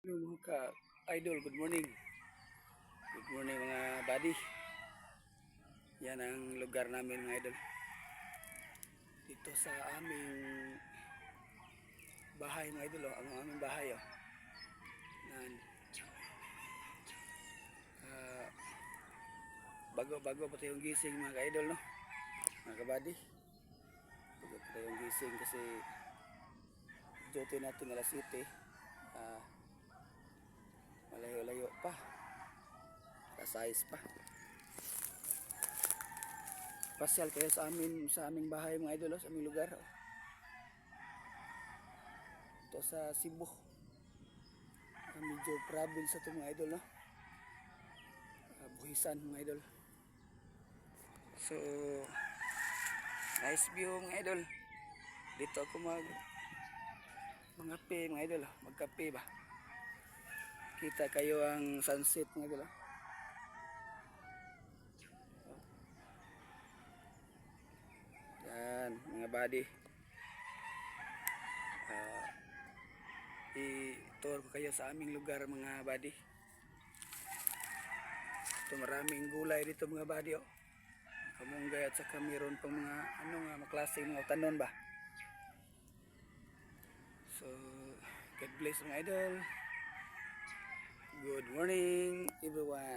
Hello mga ka-idol, good morning. Good morning mga buddy. Yan ang lugar namin mga idol. Dito sa aming bahay mga idol, oh. ang aming bahay. Oh. Yan. Ah, bago-bago pa tayong gising mga ka-idol, no? Mga ka-buddy. Bago pa tayong gising kasi duty natin alas 7. Ah, malayo-layo pa size pa pasyal kayo sa amin sa aming bahay mga idol oh, sa aming lugar oh. ito sa Cebu Ah, medyo province ito mga idol no? Ah, buhisan mga idol so nice view mga idol dito ako mag mga pe mga idol oh. magkape ba kita kayo ang sunset mga idol. ah. Mga buddy. Ah, i-tour ko kayo sa aming lugar mga buddy. Ito maraming gulay dito mga buddy oh. Kamunggay at saka meron pang mga ano nga maklaseng mga tanon ba. So, God bless mga idol. Good morning everyone.